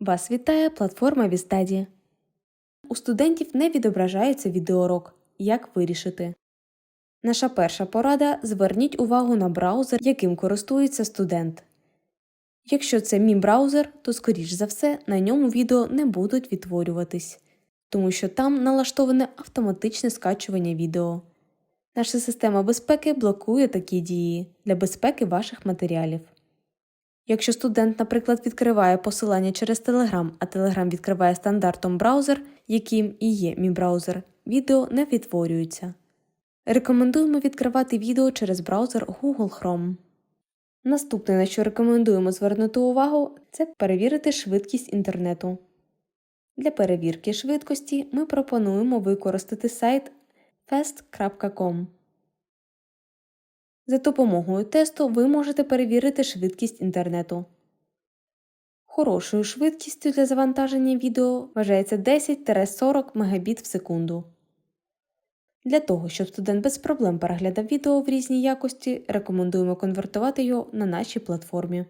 Вас вітає платформа Вістаді. У студентів не відображається відеоурок. Як вирішити? Наша перша порада зверніть увагу на браузер, яким користується студент. Якщо це мій браузер, то скоріш за все на ньому відео не будуть відтворюватись, тому що там налаштоване автоматичне скачування відео. Наша система безпеки блокує такі дії для безпеки ваших матеріалів. Якщо студент, наприклад, відкриває посилання через Telegram, а Telegram відкриває стандартом браузер, яким і є мій браузер, відео не відтворюється. Рекомендуємо відкривати відео через браузер Google Chrome. Наступне, на що рекомендуємо звернути увагу, це перевірити швидкість інтернету. Для перевірки швидкості ми пропонуємо використати сайт fast.com. За допомогою тесту ви можете перевірити швидкість інтернету. Хорошою швидкістю для завантаження відео вважається 10-40 Мбіт в секунду. Для того, щоб студент без проблем переглядав відео в різній якості, рекомендуємо конвертувати його на нашій платформі.